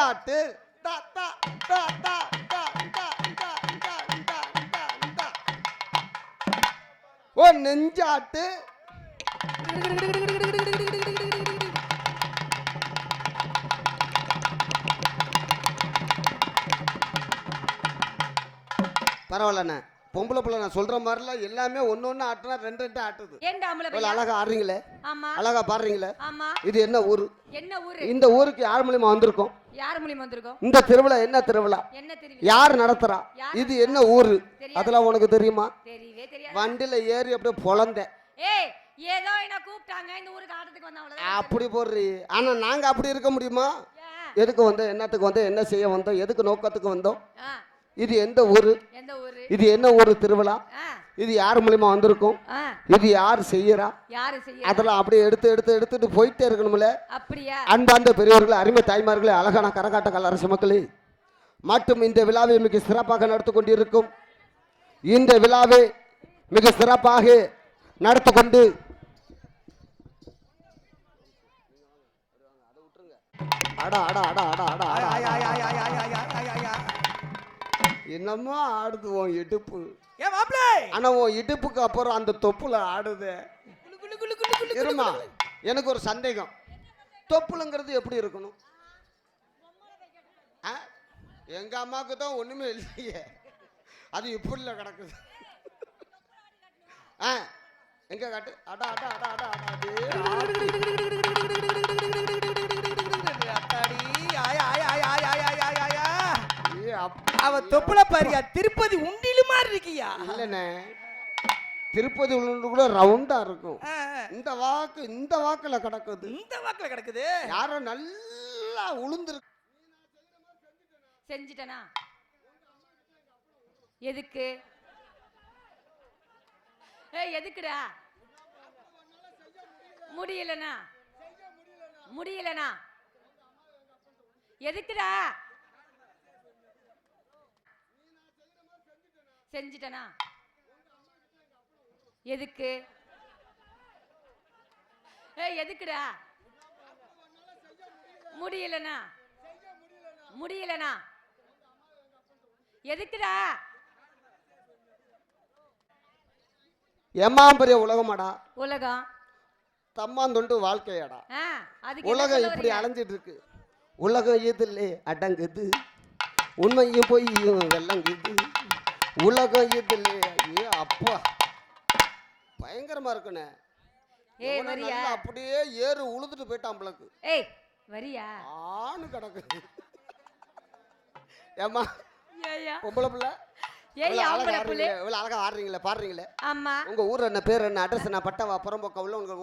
விளையாட்டு தா, தா, தா, தா, தா, தா, தா, தா, தா, தா, தா. ஓ நெஞ்சாட்டு பரவாயில்லண்ணே பொம்பளை பிள்ளை நான் சொல்ற மாதிரிலாம் எல்லாமே ஒன்று ஒன்று ஆட்டுனா ரெண்டு ரெண்டு ஆட்டுது. ஆம்பளை பையன்? அழகா ஆடுறீங்களே? ஆமா. அழகா பாடுறீங்களே? ஆமா. இது என்ன ஊரு? என்ன ஊரு? இந்த ஊருக்கு யார் மூலியமா வந்திருக்கோம்? யார் மூலியமா வந்திருக்கோம்? இந்த திருவிழா என்ன திருவிழா என்ன யார் நடத்துறா? இது என்ன ஊரு. அதெல்லாம் உனக்கு தெரியுமா? தெரியவே தெரியாது. ஏறி அப்படியே பொழந்தேன். ஏய் ஏதோ என்ன கூப்பிட்டாங்க. இந்த ஊருக்கு ஆட்டத்துக்கு வந்த அவ்வளவுதான் அப்படி போடுறீ. ஆனா நாங்க அப்படி இருக்க முடியுமா? எதுக்கு வந்தோம்? என்னத்துக்கு வந்தோம்? என்ன செய்ய வந்தோம்? எதுக்கு நோக்கத்துக்கு வந்தோம்? இது எந்த ஊரு? எந்த இது என்ன ஊரு திருவிழா இது யார் மூலியமா வந்திருக்கும் இது யார் செய்யறா அதெல்லாம் அப்படியே எடுத்து எடுத்து எடுத்துட்டு போயிட்டே இருக்கணும்ல அப்படியா அன்பார்ந்த பெரியவர்களே அருமை தாய்மார்களே அழகான கரகாட்ட கலரசு மக்களே மற்றும் இந்த விழாவை மிக சிறப்பாக நடத்தி கொண்டிருக்கும் இந்த விழாவை மிக சிறப்பாக நடத்தி கொண்டு அட அட அட அட அட அட, அட. என்னமோ ஆடுது உன் இடுப்பு ஏன் மாப்பிளே ஆனா உன் இடுப்புக்கு அப்புறம் அந்த தொப்புல ஆடுது இருமா எனக்கு ஒரு சந்தேகம் தொப்புளுங்கிறது எப்படி இருக்கணும் ஆ? எங்க அம்மாவுக்கு தான் ஒண்ணுமே இல்லையே அது இப்படில கிடக்குது ஆ எங்க காட்டு அடா அடா அடா அடா அடா அவ தொப்புல பாரியா திருப்பதி உண்டிலு மாதிரி இருக்கியா? இல்லைண்ணே. திருப்பதி உள்ள கூட ரவுண்டா இருக்கும். இந்த வாக்கு இந்த வாக்குல கிடக்குது. இந்த வாக்குல கிடக்குது? யாரோ நல்லா உளுந்துருக்கு செஞ்சிட்டனா? எதுக்கு? ஏய் எதுக்குடா? முடியலனா முடியலனா எதுக்குடா? செஞ்சிட்டனா? எதுக்கு? ஏய் எதுக்குடா? முடியலனா? முடியலனா? எதுக்குடா? எம்மாம்பரிய உலகமாடா? உலகம். தம்மாந்தொண்டு வாழ்க்கையாடா. உலகம் இப்படி? அலைஞ்சிட்டு இருக்கு உலகம் இதுலே அடங்குது. உண்மையும் பொய்யும் வெள்ளங்குது உலகம் இதுலே ஐயோ அப்பா. பயங்கரமா இருக்குண்ணே. ஏய் வரியா? நல்லா அப்படியே ஏறு உழுதுட்டு போயிட்டான் பிளக்கு ஏய் வரியா? ஆணு கிடக்குது ஏம்மா? ஏயா பொம்பளை பிள்ளை? ஏய் ஆம்பளை புள்ளை. இவ்வளவு அழகா ஆடுறீங்களே பாடுறீங்களே. ஆமா. உங்க ஊர் என்ன பேர் என்ன அட்ரஸ் என்ன பட்டவா புறம்போக்கா உள்ள உங்க